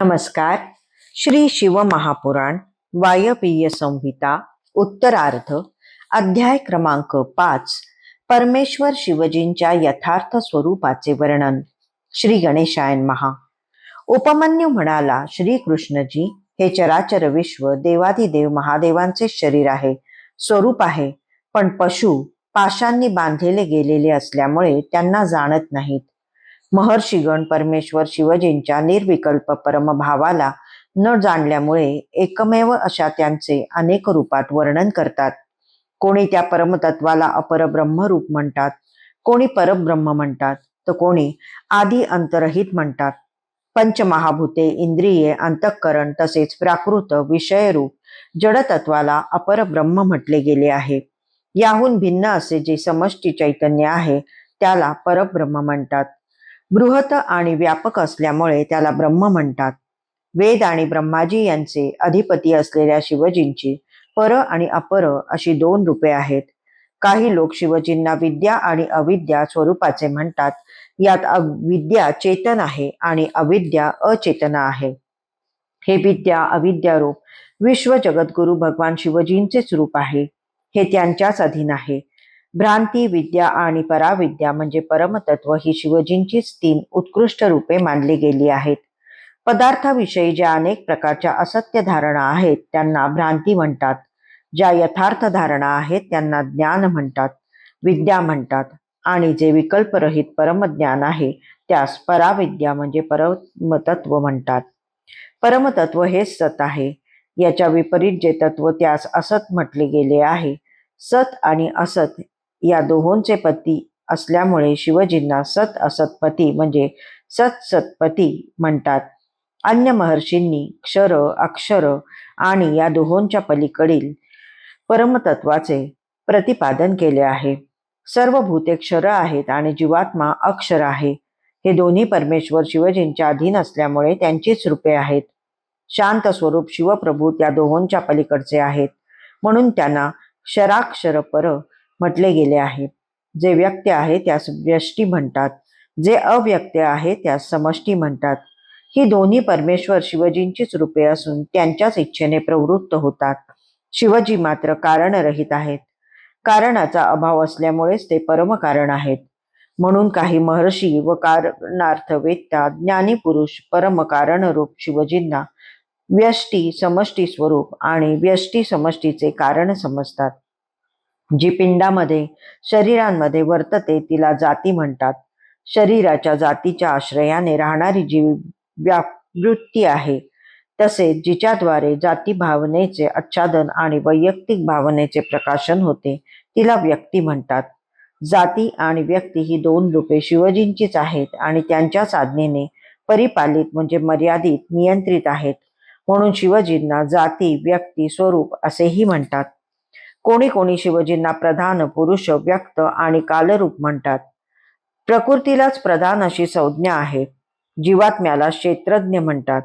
नमस्कार. श्री शिव महापुराण वायपीय संहिता उत्तरार्ध अध्याय क्रमांक पाच परमेश्वर शिवजींच्या यथार्थ स्वरूपाचे वर्णन. श्री गणेशायन महा उपमन्यू म्हणाला श्रीकृष्णजी हे चराचर विश्व देवाधिदेव महादेवांचे शरीर आहे स्वरूप आहे पण पशु पाशांनी बांधलेले गेलेले असल्यामुळे त्यांना जाणत नाहीत. महर्षीगण परमेश्वर शिवजींच्या निर्विकल्प परमभावाला न जाणल्यामुळे एकमेव अशा त्यांचे अनेक रूपात वर्णन करतात. कोणी त्या परमतत्वाला अपरब्रह्म रूप म्हणतात कोणी परब्रह्म म्हणतात तर कोणी आदी अंतरहित म्हणतात. पंचमहाभूते इंद्रिये अंतःकरण तसेच प्राकृत विषयरूप जडतत्वाला अपरब्रह्म म्हटले गेले आहे. याहून भिन्न असे जे समष्टी चैतन्य आहे त्याला परब्रह्म म्हणतात. बृहत आणि व्यापक असल्यामुळे त्याला ब्रह्म म्हणतात. वेद आणि ब्रह्माजी यांचे अधिपती असलेल्या शिवजींची पर आणि अपर अशी दोन रूपे आहेत. काही लोक शिवजींना विद्या आणि अविद्या स्वरूपाचे म्हणतात. यात विद्या चेतन आहे आणि अविद्या अचेतना आहे. हे विद्या अविद्या रूप विश्व जगद्गुरु भगवान शिवजींचेच रूप आहे. हे त्यांच्याच अधीन आहे. भ्रांती विद्या आणि पराविद्या म्हणजे परमतत्व ही शिवजींचीच तीन उत्कृष्ट रूपे मानली गेली आहेत. पदार्थाविषयी ज्या अनेक प्रकारच्या असत्य धारणा आहेत त्यांना भ्रांती म्हणतात. ज्या यथार्थ धारणा आहेत त्यांना ज्ञान म्हणतात विद्या म्हणतात. आणि जे विकल्परहित परमज्ञान आहे त्यास पराविद्या म्हणजे परमतत्व म्हणतात. परमतत्व हेच सत आहे. याच्या विपरीत जे तत्व त्यास असत म्हटले गेले आहे सत आणि असत या दोहोंचे पती असल्यामुळे शिवजींना सत असतपती म्हणजे सत सतपती म्हणतात. अन्य महर्षींनी क्षर अक्षर आणि या दोहोंच्या पलीकडील परमतत्वाचे प्रतिपादन केले आहे. सर्व भूते क्षर आहेत आणि जीवात्मा अक्षर आहे. हे दोन्ही परमेश्वर शिवजींच्या अधीन असल्यामुळे त्यांचीच रूपे आहेत. शांत स्वरूप शिवप्रभू त्या दोहोंच्या पलीकडचे आहेत. म्हणून त्यांना क्षराक्षर पर म्हटले गेले आहे. जे व्यक्ती आहे त्यास व्यष्टी म्हणतात. जे अव्यक्ती आहे त्यास समष्टी म्हणतात. ही दोन्ही परमेश्वर शिवजींचीच रूपे असून त्यांच्याच इच्छेने प्रवृत्त होतात. शिवजी मात्र कारणरहित आहेत. कारणाचा अभाव असल्यामुळेच ते परमकारण आहेत. म्हणून काही महर्षी व कारणार्थ वेत्ता ज्ञानी पुरुष परमकारणरूप शिवजींना व्यष्टी समष्टी स्वरूप आणि व्यष्टी समष्टीचे कारण समजतात. जी पिंडामध्ये शरीरांमध्ये वर्तते तिला जाती म्हणतात. शरीराच्या जातीच्या आश्रयाने राहणारी जी व्यावृत्ती आहे तसेच जिच्याद्वारे जाती भावनेचे आच्छादन आणि वैयक्तिक भावनेचे प्रकाशन होते तिला व्यक्ती म्हणतात. जाती आणि व्यक्ती ही दोन रूपे शिवजींचीच आहेत आणि त्यांच्या साधनेने परिपालित म्हणजे मर्यादित नियंत्रित आहेत. म्हणून शिवजींना जाती व्यक्ती स्वरूप असेही म्हणतात. कोणी कोणी शिवजींना प्रधान पुरुष व्यक्त आणि कालरूप म्हणतात. प्रकृतीलाच प्रधान अशी संज्ञा आहे जीवात्म्याला क्षेत्रज्ञ म्हणतात.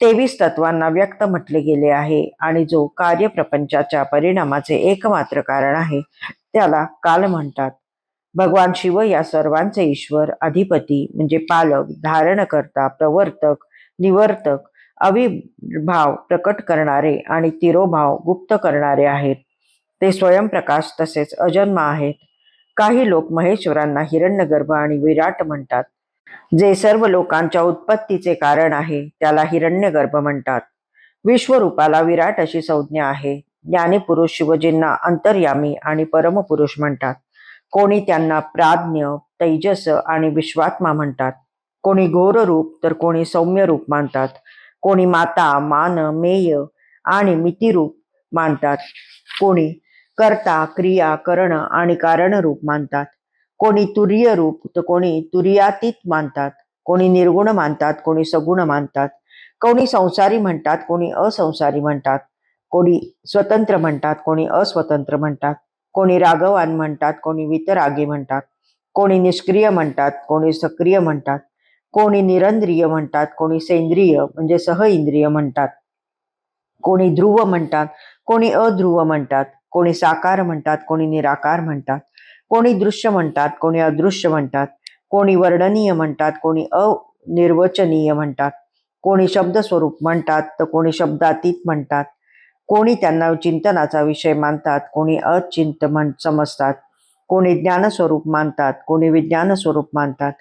तेवीस तत्वांना व्यक्त म्हटले गेले आहे आणि जो कार्यप्रपंचाच्या परिणामाचे एकमात्र कारण आहे त्याला काल म्हणतात. भगवान शिव या सर्वांचे ईश्वर अधिपती म्हणजे पालक धारणकर्ता प्रवर्तक निवर्तक अविभाव प्रकट करणारे आणि तिरोभाव गुप्त करणारे आहेत. ते स्वयंप्रकाश तसेच अजन्म आहेत. काही लोक महेश्वरांना हिरण्यगर्भ आणि विराट म्हणतात. जे सर्व लोकांच्या उत्पत्तीचे कारण आहे त्याला हिरण्यगर्भ म्हणतात. विश्वरूपाला विराट अशी संज्ञा आहे. ज्ञानीपुरुष शिवजींना अंतर्यामी आणि परमपुरुष म्हणतात. कोणी त्यांना प्राज्ञ तैजस आणि विश्वात्मा म्हणतात. कोणी घोर रूप तर कोणी सौम्य रूप मानतात. कोणी माता मान मेय आणि मितिरूप मानतात. कोणी कर्ता क्रिया करण आणि कारण रूप मानतात. कोणी तुर्य रूप तर कोणी तुर्यातीत मानतात. कोणी निर्गुण मानतात कोणी सगुण मानतात. कोणी संसारी म्हणतात कोणी असंसारी म्हणतात. कोणी स्वतंत्र म्हणतात कोणी अस्वतंत्र म्हणतात. कोणी रागवान म्हणतात कोणी वितरागी म्हणतात. कोणी निष्क्रिय म्हणतात कोणी सक्रिय म्हणतात. कोणी निरंद्रिय म्हणतात कोणी सेंद्रिय म्हणजे सह इंद्रिय म्हणतात. कोणी ध्रुव म्हणतात कोणी अध्रुव म्हणतात. कोणी साकार म्हणतात कोणी निराकार म्हणतात कोणी दृश्य म्हणतात कोणी अदृश्य म्हणतात कोणी वर्णनीय म्हणतात कोणी अनिर्वचनीय म्हणतात कोणी शब्दस्वरूप म्हणतात तर कोणी शब्दातीत म्हणतात कोणी त्यांना चिंतनाचा विषय मानतात कोणी अचिंत म्हण समजतात कोणी ज्ञानस्वरूप मानतात कोणी विज्ञान स्वरूप मानतात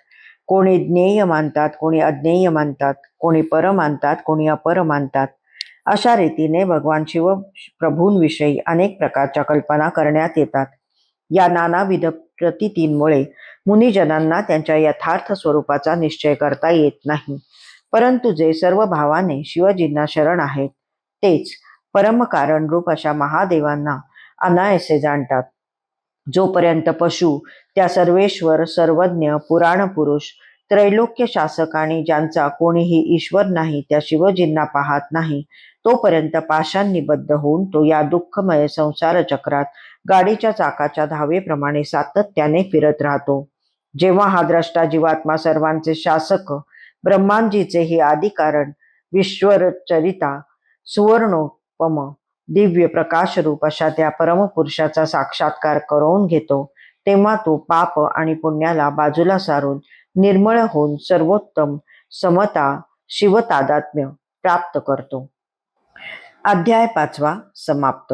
कोणी ज्ञेय मानतात कोणी अज्ञेय मानतात कोणी पर मानतात कोणी अपर मानतात. अशा रीतीने भगवान शिव प्रभूंविषयी अनेक प्रकारच्या कल्पना करण्यात येतात. या नानाविध प्रतितींमुळे मुनिजनांना त्यांच्या यथार्थ स्वरूपाचा निश्चय करता येत नाही. परंतु जे सर्व भावाने शिवजींना शरण आहेत तेच परमकारण रूप अशा महादेवांना अनायसे जाणतात. जोपर्यंत पशु त्या सर्वेश्वर सर्वज्ञ पुराण पुरुष त्रैलोक्य शासक आणि ज्यांचा कोणीही ईश्वर नाही त्या शिवजींना पाहत नाही तोपर्यंत पाशांनी बद्ध होऊन तो या दुःखमय संसार चक्रात गाडीच्या चाकाच्या धावेप्रमाणे सातत्याने फिरत राहतो. जेव्हा हा द्रष्टा जीवात्मा सर्वांचे शासक ब्रह्मांजीचे हे आदिकारण विश्वचरिता सुवर्णोपम दिव्य प्रकाशरूप अशा त्या परमपुरुषाचा साक्षात्कार करून घेतो तेव्हा तो पाप आणि पुण्याला बाजूला सारून निर्मळ होऊन सर्वोत्तम समता शिवतादात्म्य प्राप्त करतो. अध्याय पाचवा समाप्त.